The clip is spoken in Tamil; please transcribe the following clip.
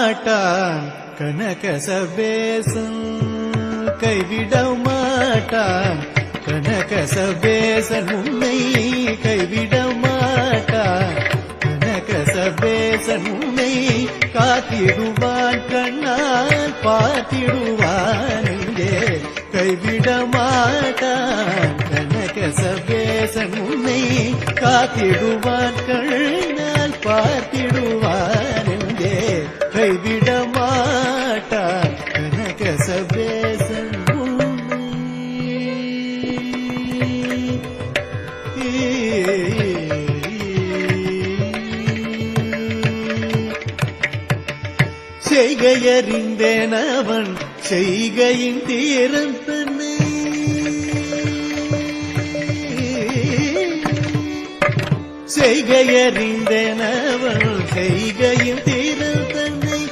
மாட்டான். கனக சபேசன் கைவிட மாட்டான். கனக சபேசன் உன்னை கைவிட மாட்டான். கனக சபேசன் உன்னை காத்திடுவான் கண்ணால் பார்த்திடுவான் இங்கே. கைவிட மாட்டான். கனக சபேசன் உன்னை காத்திடுவான் கண்ணால் கைவிட மாட்டான் செய்கையறிந்தேன் அவன் செய்கையின் தீரம் தன்னை. செய்கையறிந்தேன் அவன் செய்கையின் தீரம்